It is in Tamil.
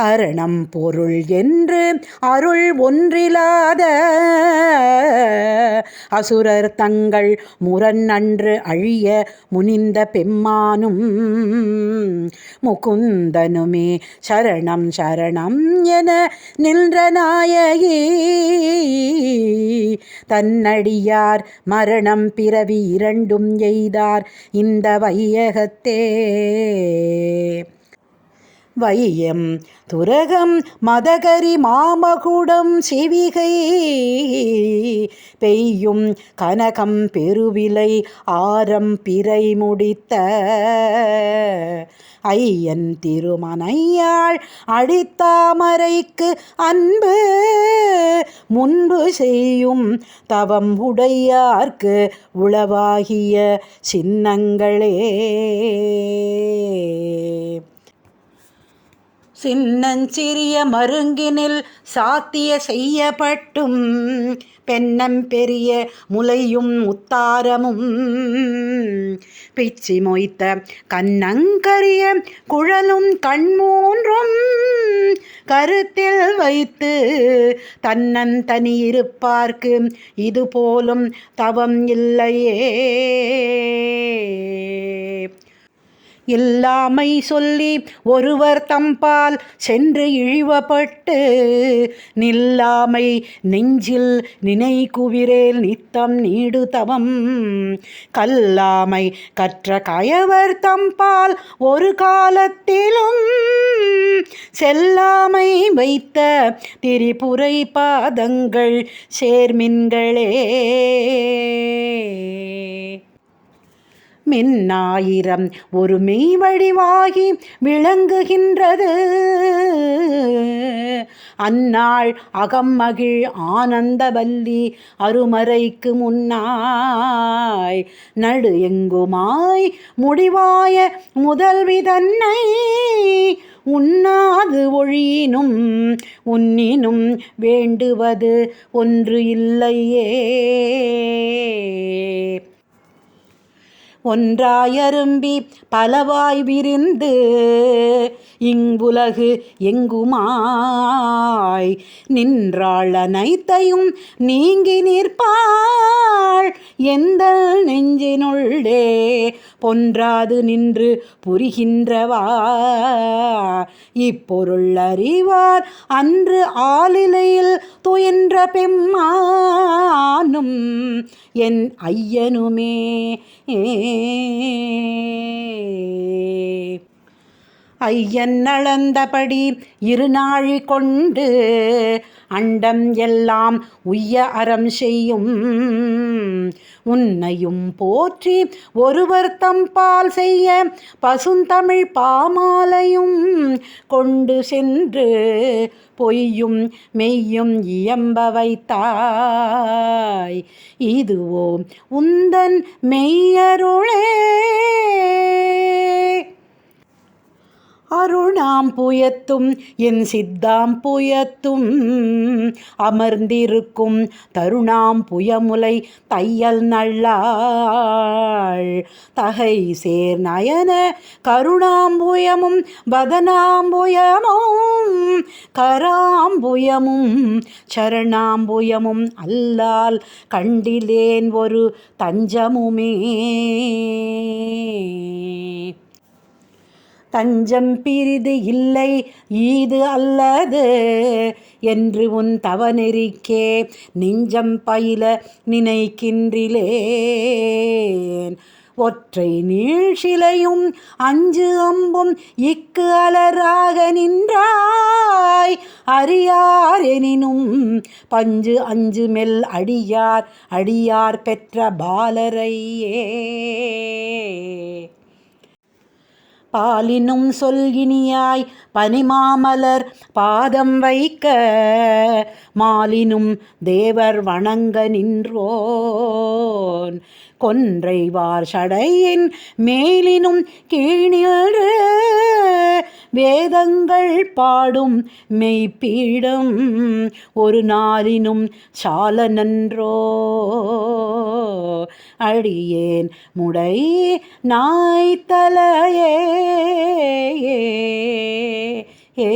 அரணம் பொருள் என்று அருள் ஒன்றிலாத. அசுரர் தங்கள் முரண் அன்று அழிய முனிந்த பெம்மானும் முகுந்தனுமே சரணம் சரணம் என நின்ற நாயகி. தன்னடியார் மரணம் பிறவி இரண்டும் எய்தார் இந்த வையகத்தே. வையம். துரகம் மதகரி மாமகுடம் செவிகை. பெய்யும் கனகம் பெருவிலை ஆரம் பிறை முடித்த. ஐயன் திருமனையாள் அடித்தாமரைக்கு அன்பு. முன்பு செய்யும் தவம் உடையார்க்கு உளவாகிய சின்னங்களே. சின்னஞ்சிறிய மருங்கினில் சாத்திய செய்யப்பட்டும். பெண்ணம் பெரிய முலையும் முத்தாரமும். பிச்சி மொய்த்த கண்ணங்கரிய குழலும் கண்மூன்றும். கருத்தில் வைத்து தன்னந்தனி இருப்பார்க்கு இது போலும் தவம் இல்லையே. இல்லாமை சொல்லி ஒருவர் தம்பால் சென்று இழிவப்பட்டு நில்லாமை நெஞ்சில் நினை குவிரேல் நித்தம் நீடு தவம். கல்லாமை கற்ற கயவர் தம்பால் ஒரு காலத்திலும் செல்லாமை வைத்த திரிபுரை பாதங்கள் சேர்மின்களே. மென்னாயிரம் ஒரு மெய் வடிவாகி விளங்குகின்றது. அந்நாள் அகம்மகிழ் ஆனந்தவல்லி அருமறைக்கு முன்னாய் நடு எங்குமாய் முடிவாய முதல்வி தன்னை உண்ணாது ஒழியினும் உன்னினும் வேண்டுவது ஒன்று இல்லையே. ஒன்றாயரும்பி பலவாய் விரிந்து இங்குலகு எங்குமாய்? நின்றாள் அனைத்தையும் நீங்கி நிற்பாள். எந்த நெஞ்சினுள்ளே பொன்றாது நின்று புரிகின்றவா? இப்பொருள் அறிவார் அன்று ஆளிலையில் துயன்ற பெம்மா என் ஐயனுமே ஐயன் அளந்தபடி இருநாழி கொண்டு அண்டம் எல்லாம் உய்ய அறம் செய்யும். உன்னையும் போற்றி ஒருவர் தம்பால் செய்ய பசுந்தமிழ் பாமாலையும் கொண்டு சென்று பொய்யும் மெய்யும் இயம்ப வைத்தாய். இதுவோ உந்தன் மெய்யருளே. அருணாம் புயத்தும் என் சித்தாம் புயத்தும் அமர்ந்திருக்கும் தருணாம் புயமுலை தையல் நல்லாள். தகை சேர் நயன கருணாம்புயமும் வதனாம்புயமும் கராம்புயமும் சரணாம்புயமும் அல்லால் கண்டிலேன் ஒரு தஞ்சமுமே. தஞ்சம் பிரிது இல்லை ஈது அல்லது? என்று உன் தவநெறிக்கே நெஞ்சம் பயில நினைக்கின்றிலேன். ஒற்றை நீழ்சிலையும் அஞ்சு அம்பும் இக்கு அலராக நின்றாய். அறியார் எனினும் பஞ்சு அஞ்சு மெல் அடியார் அடியார் பெற்ற பாலரையே. பாலினும் சொல்கினியாய் பனிமாமலர் பாதம் வைக்க. மாலினும் தேவர் வணங்க நின்றோன். கொன்றைவார் சடையின் மேலினும் கீழிரு வேதங்கள் பாடும் மெய்ப்பீடம் ஒரு நாளினும் சால நன்றோ அடியேன் முடை நாய்த்தலையே. ஏ